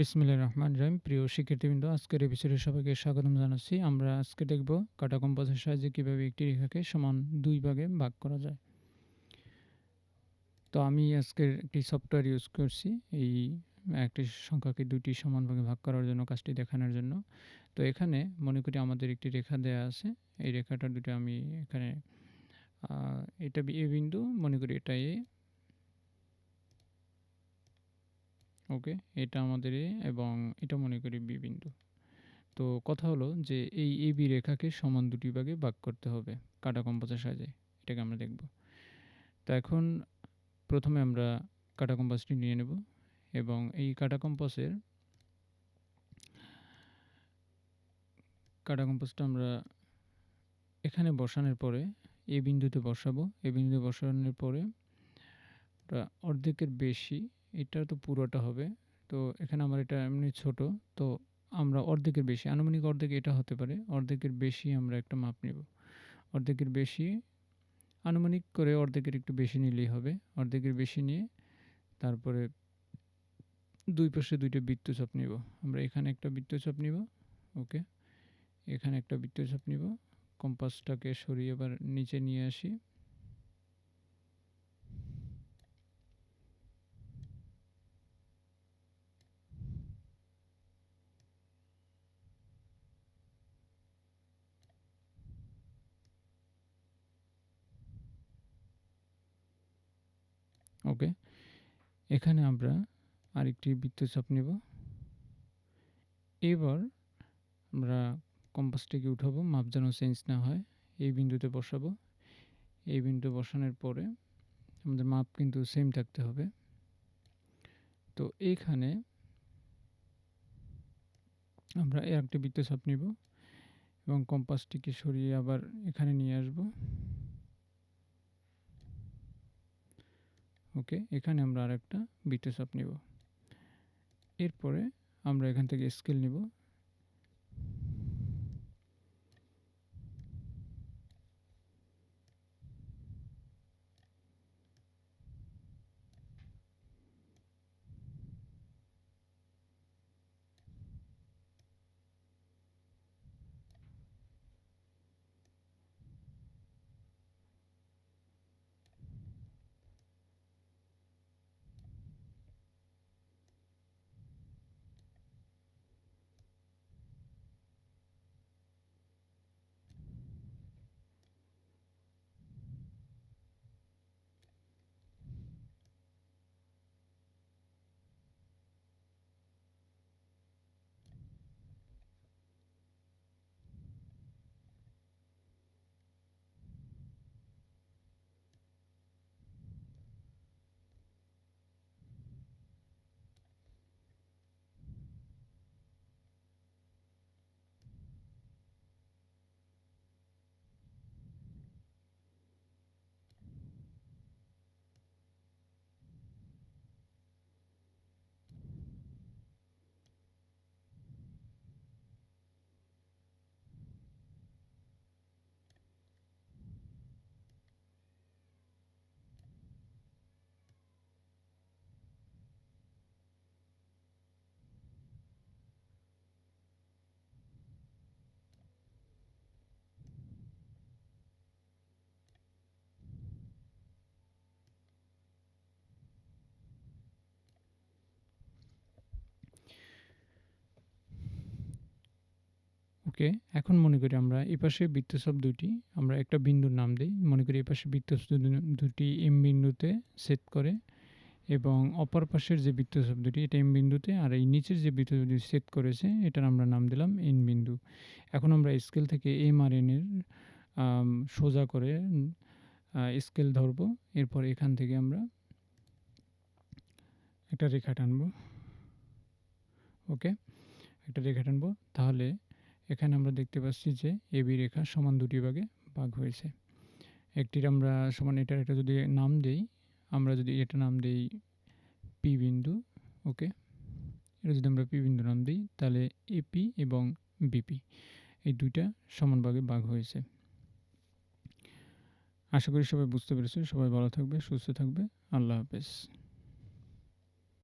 বিসমিল্লাহির রহমান রহিম। প্রিয় শিক্ষার্থীবৃন্দ, আজকের এপিসোডে সবাইকে স্বাগতম জানাচ্ছি। আমরা আজকে দেখব কাটা কম্পাসের সাহায্যে কীভাবে একটি রেখাকে সমান দুই ভাগে ভাগ করা যায়। তো আমি আজকের একটি সফটওয়্যার ইউজ করছি, এই একটি সংখ্যাকে দুটি সমান ভাগে ভাগ করার জন্য, কাজটি দেখানোর জন্য। তো এখানে মনে করি আমাদের একটি রেখা দেয়া আছে। এই রেখাটা দুটো আমি এখানে এটা এ বিন্দু, মনে করি এটা এ। ওকে? এটা আমাদের এ এবং এটা মনে করি বি বিন্দু। তো কথা হলো যে এই এ বি রেখাকে সমান দুটি ভাগে ভাগ করতে হবে, কাটা কম্পাসের সাহায্যে। এটাকে আমরা দেখব। তো এখন প্রথমে আমরা কাটা কম্পাসটি নিয়ে নেব এবং এই কাটা কম্পাসের কাটা কম্পাসটা আমরা এখানে বসানোর পরে এ বিন্দুতে বসাবো। এ বিন্দুতে বসানোর পরে অর্ধেকের বেশি এটা তো পুরোটা হবে। তো এখানে আমার এটা এমনি ছোট। তো আমরা অর্ধেকের বেশি, আনুমানিক অর্ধেক এটা হতে পারে। অর্ধেকের বেশি আমরা একটা মাপ নেব। অর্ধেকের বেশি, আনুমানিক করে অর্ধেকের একটু বেশি নিলেই হবে। অর্ধেকের বেশি নিয়ে তারপরে দুই পাশে দুইটা বৃত্তচাপ নিব। আমরা এখানে একটা বৃত্তচাপ নিব, ওকে? এখানে একটা বৃত্তচাপ নিব। কম্পাসটাকে সরিয়ে এবার নিচে নিয়ে আসি। ওকে এখানে আমরা আরেকটি বৃত্তচাপ নেব। এবার আমরা কম্পাসটিকে উঠাবো, মাপ যেন চেঞ্জ না হয়, এই বিন্দুতে বসাবো। এই বিন্দু বসানোর পরে আমাদের মাপ কিন্তু সেম থাকতে হবে। তো এইখানে আমরা একটি বৃত্তচাপ নিব এবং কম্পাসটিকে সরিয়ে আবার এখানে নিয়ে আসব। ওকে এখানে আমরা আরেকটা বৃত্তচাপ নিব। এরপরে আমরা এখান থেকে স্কেল নিব। ওকে এখন মনে করি আমরা এই পাশে বৃত্তচাপ দুটি আমরা একটা বিন্দুর নাম দিই, মনে করি এপাশে পাশে বৃত্তচাপ দুটি এম বিন্দুতে সেট করে এবং অপর পাশের যে বৃত্তচাপ দুটি, এটা এম বিন্দুতে আর এই নিচের যে বৃত্ত সেট করেছে, এটার আমরা নাম দিলাম এন বিন্দু। এখন আমরা স্কেল থেকে এম আর এনের সোজা করে স্কেল ধরব, এরপর এখান থেকে আমরা একটা রেখা টানব। ওকে? একটা রেখা টানব, তাহলে এখানে আমরা দেখতে পাচ্ছি যে এবি রেখা সমান দুটি ভাগে ভাগ হয়েছে। একটির আমরা সমান এটার একটা যদি নাম দেই, আমরা যদি এটা নাম দেই পি বিন্দু ওকে এটা যদি আমরা পি বিন্দু নাম দিই, তাহলে এপি এবং বিপি এই দুইটা সমান ভাগে ভাগ হয়েছে। আশা করি সবাই বুঝতে পেরেছে। সবাই ভালো থাকবে, সুস্থ থাকবে। আল্লাহ হাফেজ।